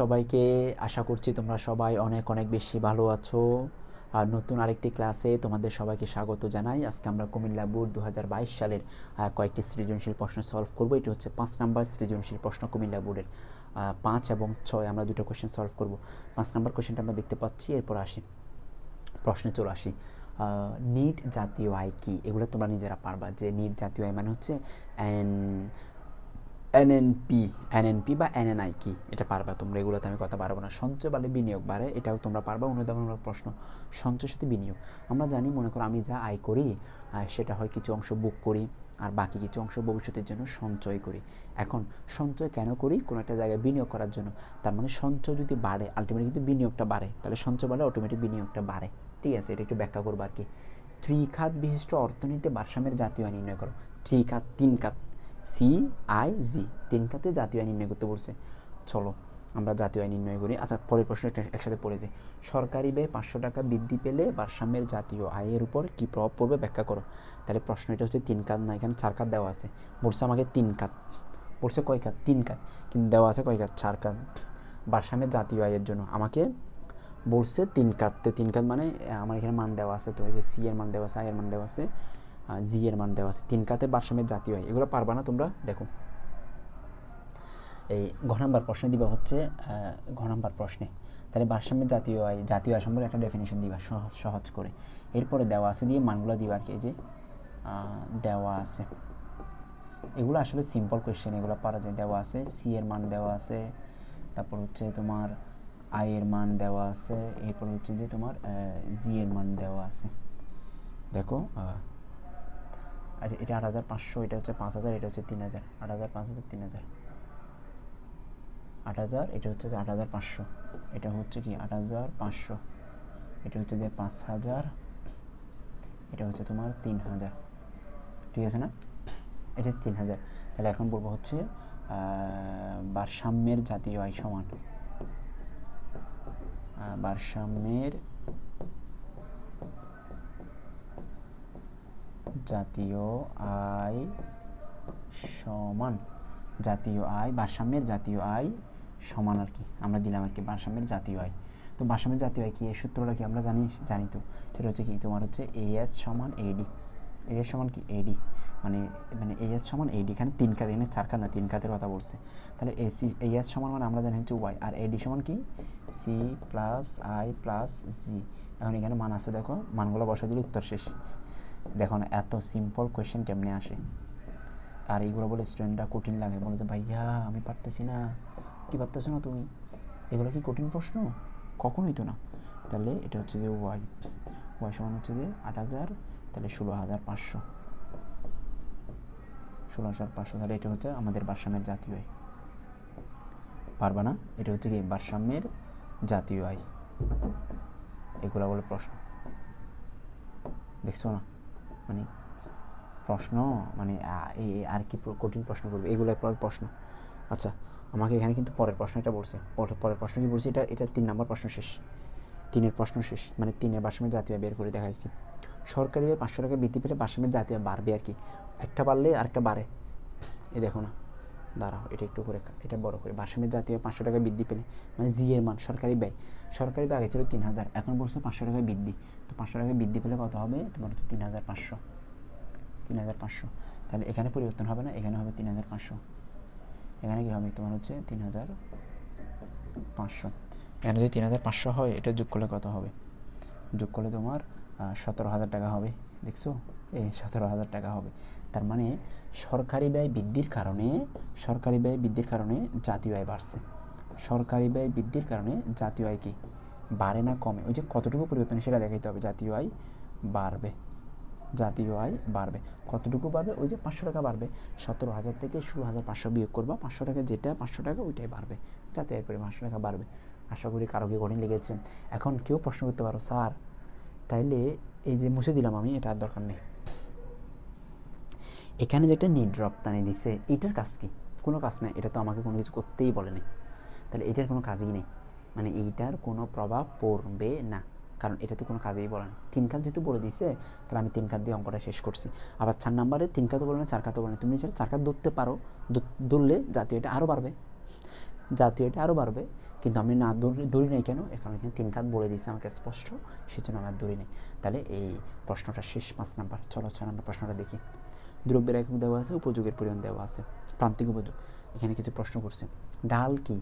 সবাইকে আশা করছি তোমরা সবাই অনেক অনেক বেশি ভালো আছো। আর নতুন আরেকটি ক্লাসে তোমাদের সবাইকে স্বাগত জানাই। আজকে আমরা কুমিল্লা বোর্ড দু হাজার বাইশ সালের কয়েকটি সৃজনশীল প্রশ্ন সলভ করব। এটি হচ্ছে পাঁচ নাম্বার সৃজনশীল প্রশ্ন কুমিল্লা বোর্ডের পাঁচ এবং ছয়। আমরা দুটো কোশ্চেন সলভ করব। পাঁচ নাম্বার কোশ্চেনটা আমরা দেখতে পাচ্ছি, এরপর আসি। প্রশ্নে চলে আসি। নিট জাতীয় আয় কি? এগুলো তোমরা নিজেরা পারবা। যে নিট জাতীয় আয় মানে হচ্ছে এন এনএনপি এনএনপি বা এনএনআই কি এটা পারবা তোমরা, এগুলোতে আমি কথা পারব না। সঞ্চয় বলে বিনিয়োগ বাড়ে, এটাও তোমরা পারবা অনুদানমূলক প্রশ্ন। সঞ্চয়ের সাথে বিনিয়োগ। আমরা জানি, মনে করো আমি যা আয় করি সেটা হয় কিছু অংশ বুক করি, আর বাকি কিছু অংশ ভবিষ্যতের জন্য সঞ্চয় করি। এখন সঞ্চয় কেন করি? কোনো একটা জায়গায় বিনিয়োগ করার জন্য। তার মানে সঞ্চয় যদি বাড়ে আলটিমেটলি কিন্তু বিনিয়োগটা বাড়ে। তাহলে সঞ্চয় বাড়লে অটোমেটিক বিনিয়োগটা বাড়ে। ঠিক আছে, এটা একটু ব্যাখ্যা করব আর কি। ত্রিখাত বিশিষ্ট অর্থনীতিতে ভারসাম্যের জাতীয় নির্ণয় করো। ত্রিখাত তিন খাত সি আই জি তিন খাতে জাতীয় আয় নির্ণয় করতে বলছে। চলো, আমরা জাতীয় আয় নির্ণয় করি। আচ্ছা পরের প্রশ্ন একসাথে পড়ে যাই। সরকারি ব্যয় পাঁচশো টাকা বৃদ্ধি পেলে ভারসাম্যের জাতীয় আয়ের উপর কী প্রভাব পড়বে ব্যাখ্যা করো। তাহলে প্রশ্ন এটা হচ্ছে তিন কাত না, এখানে চার কাত দেওয়া আছে। বলছে আমাকে তিন কাত। বলছে কয় কাত? তিন কাত। কিন্তু দেওয়া আছে কয় কাত? চার কাত। ভারসাম্যের জাতীয় আয়ের জন্য। আমাকে বলছে তিন কাততে। তিন কাত মানে আমার এখানে মান দেওয়া আছে। তো এই যে সি এর মান দেওয়া আছে আই এর মান দেওয়া আছে। জি এর মান দেওয়া আছে। তিন কাতে ভারসাম্যের জাতীয় আয় এগুলো পারবা না তোমরা? দেখো। এই ঘ নাম্বার প্রশ্নে দিবা হচ্ছে ঘ নাম্বার প্রশ্নে। তাহলে ভারসাম্যের জাতীয় আয় জাতীয় আয় সম্পর্কে একটা ডেফিনেশন দিবা সহজ করে। এরপরে দেওয়া আছে দিয়ে মানগুলো দিবা আর কি যে দেওয়া আছে। এগুলো আসলে সিম্পল কোয়েশ্চেন এগুলো পারা যায়। দেওয়া আছে সি এর মান দেওয়া আছে, তারপর হচ্ছে তোমার আই এর মান দেওয়া আছে, এরপর হচ্ছে যে তোমার জি এর মান দেওয়া আছে। দেখো আচ্ছা এটা আট হাজার পাঁচশো, এটা হচ্ছে পাঁচ হাজার, এটা হচ্ছে তিন হাজার, আট হাজার পাঁচ হাজার তিন হাজার। আট হাজার, এটা হচ্ছে যে আট হাজার পাঁচশো, এটা হচ্ছে কি আট হাজার পাঁচশো, এটা হচ্ছে যে পাঁচ হাজার, এটা হচ্ছে তোমার তিন হাজার। ঠিক আছে না? এটা তিন হাজার। তাহলে এখন বলব হচ্ছে ভারসাম্যের জাতীয় আয় সমান। ভারসাম্যের জাতীয় আয় সমান। জাতীয় আয়, ভারসাম্যের জাতীয় আয় সমান আর কি। আমরা দিলাম আর কি ভারসাম্যের জাতীয় আয়। তো ভারসাম্যের জাতীয় আয় কি? এই সূত্রটা কি আমরা জানি? জানি তো। সেটা হচ্ছে কি? তোমার হচ্ছে এএস সমান এডি এএস সমান কি? এডি মানে মানে এএস সমান এডি এখানে তিন কাত এখানে চার কাত না তিন কাতের কথা বলছে। তাহলে এ এসি এএস সমান মানে আমরা জানি হচ্ছে ওয়াই আর এডি সমান কি? C plus I plus G এখন এখানে মান আছে, দেখো। মানগুলো বসা দিলে উত্তর শেষ। দেখো না এত সিম্পল কোয়েশ্চেন কেমনে আসে? আর এইগুলো বলে স্টুডেন্টরা কঠিন লাগে। বলে যে, ভাইয়া, আমি পারতেছি না। কি পারতেছো না তুমি? এগুলো কি কঠিন প্রশ্ন? কখনোই তো না। তাহলে এটা হচ্ছে যে ওয়াই ওয়াই সমান হচ্ছে যে আট হাজার, তাহলে ষোলো হাজার পাঁচশো। ষোলো হাজার পাঁচশো, তাহলে এটা হচ্ছে আমাদের ভারসাম্যের জাতীয় আয় পারবা না? এটা হচ্ছে কি ভারসাম্যের জাতীয় আয় এগুলো বলে প্রশ্ন। দেখছ না? মানে প্রশ্ন মানে আর কি কঠিন প্রশ্ন করবে? এগুলো প্রশ্ন। আচ্ছা আমাকে এখানে কিন্তু পরের প্রশ্ন এটা বলছে। পরের প্রশ্ন কি বলছে? এটা এটা তিন নম্বর প্রশ্ন শেষ। তিনের প্রশ্ন শেষ। মানে তিনের বাসমে জাতীয় বের করে দেখাইছি। সরকারি পাঁচশো টাকা বৃদ্ধি পেলে বাসমে জাতীয় বাড়বে আর কি। একটা বাড়লে আরেকটা বাড়ে। এ দেখো না। দাঁড়াও, এটা একটু করে এটা বড় করে। ভারসাম্যের জাতীয় পাঁচশো টাকা বৃদ্ধি পেলে মানে জি এর মান, সরকারি ব্যয়। সরকারি ব্যয় আগে ছিল তিন হাজার, এখন বলছে পাঁচশো টাকা বৃদ্ধি। তো পাঁচশো টাকা বৃদ্ধি পেলে কত হবে? তোমার হচ্ছে তিন হাজার পাঁচশো। তিন হাজার পাঁচশো। তাহলে এখানে পরিবর্তন হবে না? এখানে হবে তিন হাজার পাঁচশো। এখানে কী হবে? তোমার হচ্ছে তিন হাজার পাঁচশো। এখানে যদি তিন হাজার পাঁচশো হয়, এটা যোগ করলে কত হবে? যোগ করলে তোমার সতেরো হাজার টাকা হবে। দেখছ? এই সতেরো হাজার টাকা হবে। তার মানে সরকারি ব্যয় বৃদ্ধির কারণে, সরকারি ব্যয় বৃদ্ধির কারণে জাতীয় আয় বাড়ছে। সরকারি ব্যয় বৃদ্ধির কারণে জাতীয় আয় কি? বাড়ে না কমে? ওই যে কতটুকু পরিবর্তন সেটা দেখাইতে হবে। জাতীয় আয় বাড়বে। জাতীয় আয় বাড়বে। কতটুকু বাড়বে? ওই যে পাঁচশো টাকা বাড়বে। সতেরো হাজার থেকে ষোলো হাজার পাঁচশো বিয়োগ করবা। পাঁচশো টাকা যেটা পাঁচশো টাকা, ওইটাই বাড়বে। জাতীয় আয় পরিমাণ পাঁচশো টাকা বাড়বে। আশা করি কারও কি কঠিন লেগেছে? এখন কেউ প্রশ্ন করতে পারো, স্যার। তাইলে এই যে মুছে দিলাম আমি, এটা আর দরকার নেই। এখানে যে একটা নিড রপ্তানি দিছে, এটার কাজ কি? কোনো কাজ নেই, এটা তো আমাকে কোনো কিছু করতেই বলে বলেনি তাহলে এটার কোনো কাজই নেই। মানে এইটার কোনো প্রভাব পড়বে না। কারণ এটা তো কোনো কাজেই বলে না। তিন কাজ যেহেতু বলে দিছে, তাহলে আমি তিন কাজ দিয়ে অঙ্কটা শেষ করছি। আবার চার নাম্বারে তিন কাজও বলে না চার কাজও বলে না তুমি চার কাজ ধরতে পারো, ধর- ধরলে জাতীয় এটা আরও বাড়বে। জাতীয় এটা আরও বাড়বে। কিন্তু আমি না দৌড়ি নাই কেন? এখানে এখানে তিন কাজ বলে দিয়েছে আমাকে স্পষ্ট, সেজন্য আমি আর দৌড়ি নেই। তাহলে এই প্রশ্নটা শেষ পাঁচ নাম্বার, চলো ছয় নাম্বার প্রশ্নটা দেখি। দ্রব্যের একক দেওয়া আছে, উপযোগের পরিমাণ দেওয়া আছে। প্রান্তিক উপযোগ, এখানে কিছু প্রশ্ন করছে। ডাল কি?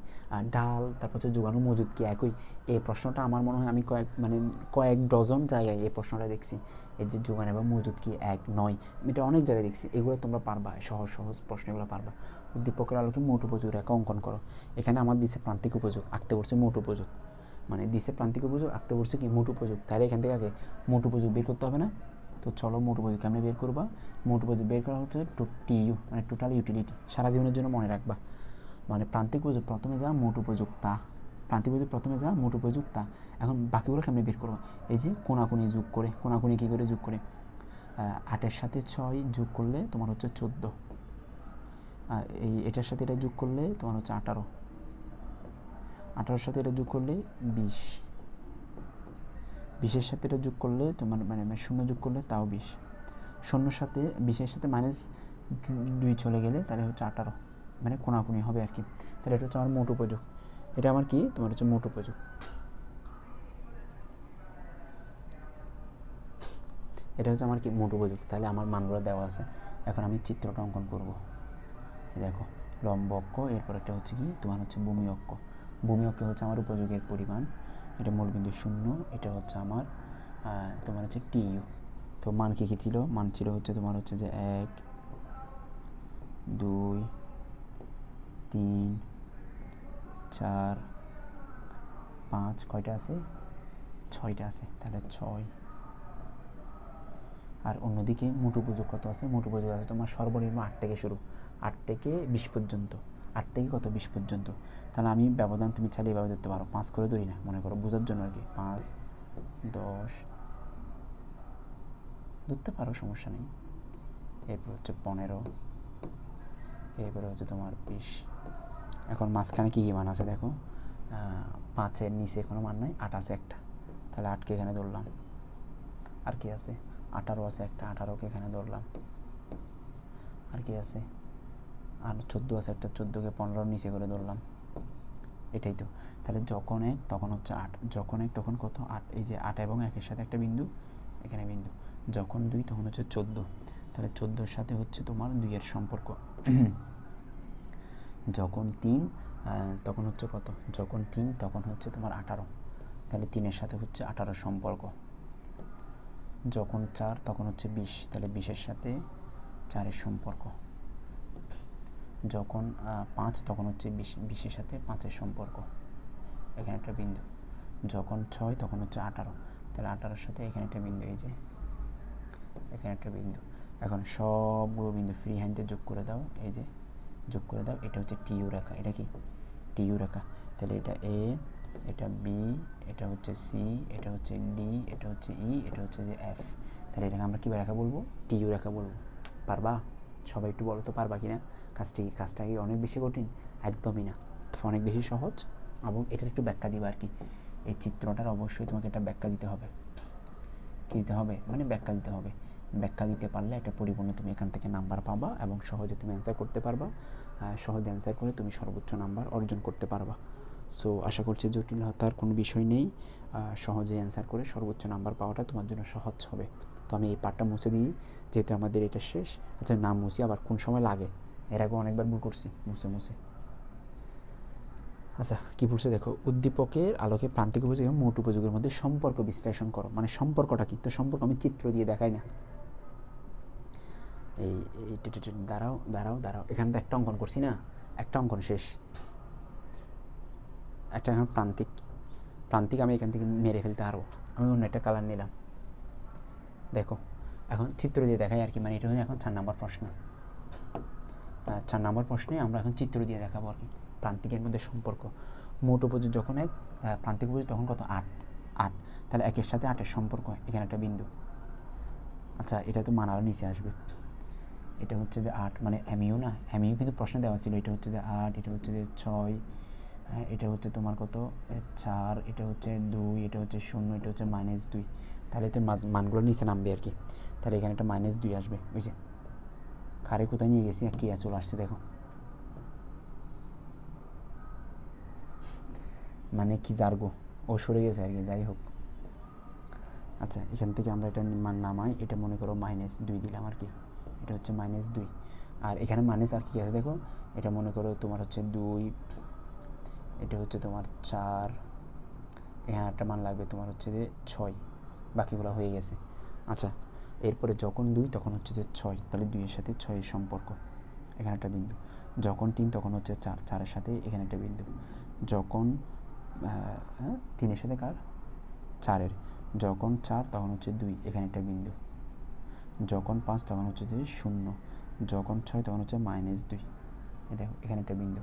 ডাল, তারপর হচ্ছে যোগানো মজুদ কি একই? এই প্রশ্নটা আমার মনে হয় আমি কয়েক মানে কয়েক ডজন জায়গায় এই প্রশ্নটা দেখছি। এই যে যোগান এবং মজুদ কি এক, নয়, এটা অনেক জায়গায় দেখছি। এগুলো তোমরা পারবা, সহজ সহজ প্রশ্নগুলো পারবা। উদ্দীপকের আলোকে মোট উপযোগ রেখা অঙ্কন করো। এখানে আমার দিছে প্রান্তিক উপযোগ, আঁকতে পড়ছে মোট উপযোগ। মানে দিছে প্রান্তিক উপযোগ, আঁকতে পড়ছে কি মোট উপযোগ? তাহলে এখান থেকে আগে মোট উপযোগ বের করতে হবে না? তো চলো মোট উপযোগ কেমনি বের করবা। মোট উপযোগ বের করা হচ্ছে টিইউ মানে টোটাল ইউটিলিটি, সারা জীবনের জন্য মনে রাখবা। মানে প্রান্তিক উপযোগ প্রথমে যা, মোট উপযোগ তা। প্রান্তিক উপযোগ প্রথমে যা, মোট উপযোগ তা। এখন বাকিগুলো কেমনি বের করব। এই যে কোনাকুনি যোগ করে, কোনাকুনি কী করে যোগ করে? আটের সাথে ছয় যোগ করলে তোমার হচ্ছে চোদ্দ। এই এটার সাথে এটা যোগ করলে তোমার হচ্ছে আঠারো। আঠারোর সাথে এটা যোগ করলে বিশ। বিশের সাথে এটা যোগ করলে তোমার মানে মানে শূন্য যোগ করলে তাও বিশ। শূন্যর সাথে বিশের সাথে মাইনাস দুই চলে গেলে তাহলে হচ্ছে আঠারো। মানে কোনাকুনি হবে আর কি। তাহলে এটা হচ্ছে আমার মোট উপযোগ। এটা আমার কি? তোমার হচ্ছে মোট উপযোগ। এটা হচ্ছে আমার কি? মোট উপযোগ। তাহলে আমার মানগুলো দেওয়া আছে। এখন আমি চিত্রটা অঙ্কন করব। দেখো, লম্ব অক্ষ, এরপর একটা হচ্ছে কি, তোমার হচ্ছে ভূমি অক্ষ। ভূমি অক্ষ হচ্ছে আমার উপযোগের পরিমাণ। এটা মূলবিন্দু শূন্য, এটা হচ্ছে আমার তোমার হচ্ছে টিইউ তো মান কী কী ছিল? মান ছিল হচ্ছে তোমার হচ্ছে যে এক, দুই, তিন, চার, পাঁচ, কয়টা আছে? ছয়টা আছে, তাহলে ছয়। আর অন্যদিকে মোট পুজো কত আছে? মোট পুজো আছে তোমার সর্বনিম্ন আট থেকে শুরু। আট থেকে বিশ পর্যন্ত। আট থেকে কত? বিশ পর্যন্ত। তাহলে আমি ব্যবধান তুমি চালিয়ে ব্যবহার করতে পারো। পাঁচ করে ধরি না, মনে করো, বোঝার জন্য আর কি। পাঁচ, দশ, ধরতে পারো, সমস্যা নেই। এরপর হচ্ছে পনেরো, এরপরে হচ্ছে তোমার বিশ। এখন মাঝখানে কী কী মান আছে দেখো? পাঁচের নিচে কোনো মান নাই, আট আছে একটা। তাহলে আটকে এখানে ধরলাম। আর কি আছে? আঠারো আছে একটা, আঠারোকে এখানে ধরলাম। আর কি আছে? আর চোদ্দ আছে একটা, চোদ্দোকে পনেরোর নিচে করে ধরলাম। এটাই তো। তাহলে যখন এক, তখন হচ্ছে আট। যখন এক, তখন কত? আট। এই যে আট এবং একের সাথে একটা বিন্দু, এখানে বিন্দু। যখন দুই, তখন হচ্ছে চোদ্দ। তাহলে চোদ্দোর সাথে হচ্ছে তোমার দুইয়ের সম্পর্ক। যখন তিন তখন হচ্ছে কত? যখন তিন, তখন হচ্ছে তোমার আঠারো। তাহলে তিনের সাথে হচ্ছে আঠারোর সম্পর্ক। যখন চার, তখন হচ্ছে বিশ। তাহলে বিশের সাথে চারের সম্পর্ক। যখন পাঁচ, তখন হচ্ছে বিশ, বিশের সাথে পাঁচের সম্পর্ক। এখানে একটা বিন্দু। যখন ছয়, তখন হচ্ছে আঠারো। তাহলে আঠারোর সাথে এখানে একটা বিন্দু, এই যে এখানে একটা বিন্দু। এখন সবগুলো বিন্দু ফ্রি হ্যান্ডে যোগ করে দাও, এই যে যোগ করে দাও। এটা হচ্ছে টিইউ রেখা। এটা কি? টিইউ রেখা। তাহলে এটা এ এটা বি এটা হচ্ছে সি এটা হচ্ছে ডি এটা হচ্ছে ই এটা হচ্ছে যে এফ তাহলে এটাকে আমরা কী রেখা বলব? টিইউ রেখা বলব। পারবা? সবাই একটু বলো তো, পারবা কি না কাজটি, কাজটা কি অনেক বেশি কঠিন? একদমই না। অনেক বেশি সহজ। এবং এটার একটু ব্যাখ্যা দিবা আর কি। এই চিত্রটার অবশ্যই তোমাকে একটা ব্যাখ্যা দিতে হবে। কী দিতে হবে? মানে ব্যাখ্যা দিতে হবে। ব্যাখ্যা দিতে পারলে একটা পরিপূর্ণ তুমি এখান থেকে নাম্বার পাবা এবং সহজে তুমি অ্যান্সার করতে পারবা। সহজে অ্যান্সার করে তুমি সর্বোচ্চ নাম্বার অর্জন করতে পারবা। সো আশা করছি জটিল জটিলতার কোনো বিষয় নেই। সহজে অ্যান্সার করে সর্বোচ্চ নাম্বার পাওয়াটা তোমার জন্য সহজ হবে। তো আমি এই পার্টটা মুছে দিই, যেহেতু আমাদের এটা শেষ। আচ্ছা নাম মুছি, আবার কোন সময় লাগে? এর আগে অনেকবার ভুল করছি। মুছে মুছে। আচ্ছা কী বলছে দেখো, উদ্দীপকের আলোকে প্রান্তিক উপযোগ এবং মোট উপযোগের মধ্যে সম্পর্ক বিশ্লেষণ করো। মানে সম্পর্কটা কি? তো সম্পর্ক আমি চিত্র দিয়ে দেখাই না। এই দাঁড়াও দাঁড়াও দাঁড়াও। এখানে তো একটা অঙ্কন করছি না? একটা অঙ্কন শেষ। একটা এখন প্রান্তিক প্রান্তিক আমি এখান থেকে মেরে ফেলতে পারব। আমি অন্য একটা কালার নিলাম। দেখো, এখন চিত্র দিয়ে দেখাই আর কি মানে এটা হচ্ছে এখন চার নম্বর প্রশ্ন। চার নম্বর প্রশ্নে আমরা এখন চিত্র দিয়ে দেখাবো আর কি, প্রান্তিকের মধ্যে সম্পর্ক। মোট উপযোগ যখন এক প্রান্তিক উপযোগ তখন কত? আট। আট। তাহলে একের সাথে আটের সম্পর্ক, এখানে একটা বিন্দু। আচ্ছা এটা তো মানার নিচে আসবে। এটা হচ্ছে যে আট মানে এমইউ না এমইউ কিন্তু প্রশ্নে দেওয়া ছিল, এটা হচ্ছে যে আট, এটা হচ্ছে যে ছয় হ্যাঁ, এটা হচ্ছে তোমার কত? চার এটা হচ্ছে দুই এটা হচ্ছে শূন্য এটা হচ্ছে মাইনাস দুই। তাহলে তো মানগুলো নিচে নামবে আর কি। তাহলে এখানে একটা মাইনাস দুই আসবে বুঝছে খারে কোথায় নিয়ে গেছি? কি চলে আসছে দেখো। মানে কি জার্গো? ও সরে গেছে আর কি যাই হোক। আচ্ছা এখান থেকে আমরা এটা মান নামাই এটা মনে করো মাইনাস দুই দিলাম আর কি। এটা হচ্ছে মাইনাস দুই। আর এখানে মাইনাস আর কি আছে দেখো? এটা মনে করো তোমার হচ্ছে দুই এটা হচ্ছে তোমার চার। এখানে একটা মান লাগবে তোমার হচ্ছে যে ছয়। বাকিগুলো হয়ে গেছে। আচ্ছা এরপরে যখন দুই, তখন হচ্ছে যে ছয়। তাহলে দুইয়ের সাথে ছয়ের সম্পর্ক। এখানে একটা বিন্দু। যখন তিন, তখন হচ্ছে চার। চারের সাথে এখানে একটা বিন্দু। যখন হ্যাঁ তিনের সাথে কার? চারের। যখন চার, তখন হচ্ছে দুই। এখানে একটা বিন্দু। যখন পাঁচ, তখন হচ্ছে যে শূন্য। যখন ছয়, তখন হচ্ছে মাইনাস দুই। দেখো, এখানে একটা বিন্দু।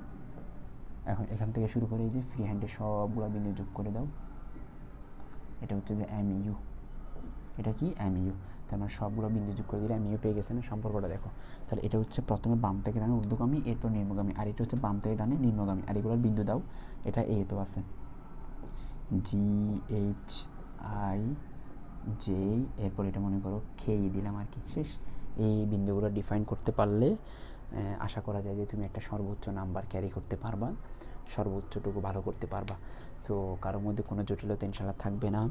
এখন এখান থেকে শুরু করে এই যে ফ্রি হ্যান্ডে সবগুলো বিন্দু যোগ করে দাও। এটা হচ্ছে যে এম ইউ এটা কি? এম ইউ তার মানে সবগুলো বিন্দু যোগ করে দিলে এম ইউ পেয়ে গেছে না সম্পর্কটা দেখো। তাহলে এটা হচ্ছে প্রথমে বাম থেকে ডানে ঊর্ধ্বগামী, এরপর নিম্নগামী, আর এটা হচ্ছে বাম থেকে ডানে নিম্নগামী, আর এগুলোর বিন্দু দাও। এটা এ তো আছে। জি এইচ আই জে এরপর এটা মনে করো খেয়ে দিলাম আর কি। শেষ। এই বিন্দুগুলো ডিফাইন করতে পারলে আশা করা যায় যে তুমি একটা সর্বোচ্চ নাম্বার ক্যারি করতে পারবা, সর্বোচ্চটুকু ভালো করতে পারবা। সো কারোর মধ্যে কোনো জটিলতা ইনশাল্লাহ থাকবে না।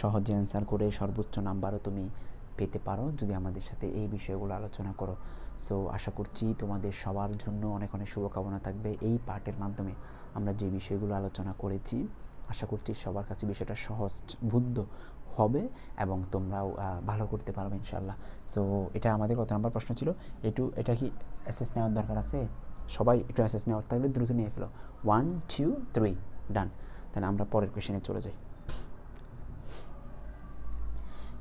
সহজে অ্যান্সার করে সর্বোচ্চ নাম্বারও তুমি পেতে পারো যদি আমাদের সাথে এই বিষয়গুলো আলোচনা করো। সো আশা করছি তোমাদের সবার জন্য অনেক অনেক শুভকামনা থাকবে। এই পার্টের মাধ্যমে আমরা যে বিষয়গুলো আলোচনা করেছি, আশা করছি সবার কাছে বিষয়টা সহজ বুদ্ধ হবে এবং তোমরাও ভালো করতে পারবে ইনশাল্লাহ সো এটা আমাদের কত নাম্বার প্রশ্ন ছিল। একটু এটা কি অ্যাসেস নেওয়ার দরকার আছে। সবাই একটু অ্যাসেস নেওয়ার থাকলে দ্রুত নিয়ে ফেলো। ওয়ান টু থ্রি ডান তাহলে আমরা পরের কোয়েশনে চলে যাই।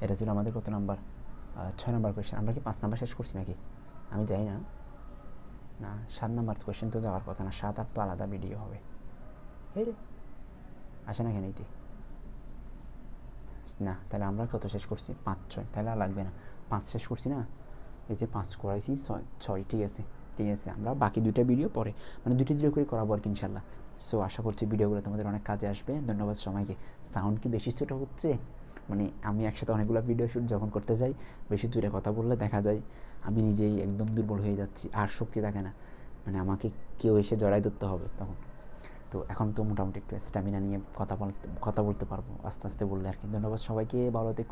এটা ছিল আমাদের কত নাম্বার? ছয় নাম্বার কোয়েশ্চেন আমরা কি পাঁচ নাম্বার শেষ করছি নাকি? আমি যাই না। না, সাত নাম্বার কোয়েশ্চেন তো যাওয়ার কথা না। সাত আট তো আলাদা ভিডিও হবে। এই রে। আসে না কেন এইতে না, তাহলে আমরা কত শেষ করছি? পাঁচ ছয়। তাহলে আর লাগবে না। পাঁচ শেষ করছি না? এই যে পাঁচ করাইছি ছয় ছয় ঠিক আছে ঠিক আছে। আমরা বাকি দুইটা ভিডিও পরে মানে দুইটা ভিডিও করে করাবো আর কি ইনশাল্লাহ সো আশা করছি ভিডিওগুলো তোমাদের অনেক কাজে আসবে। ধন্যবাদ সবাইকে। সাউন্ড কি বেশি ছোটো হচ্ছে? মানে আমি একসাথে অনেকগুলো ভিডিও শ্যুট যখন করতে যাই, বেশি দূরে কথা বললে দেখা যায়, আমি নিজেই একদম দুর্বল হয়ে যাচ্ছি, আর শক্তি থাকে না। মানে আমাকে কেউ এসে জড়াই ধরতে হবে তখন। তো এখন তো মোটামুটি একটু স্ট্যামিনা নিয়ে কথা বলতে কথা বলতে পারব, আস্তে আস্তে বললে আর কি। ধন্যবাদ সবাইকে, ভালো থেকো।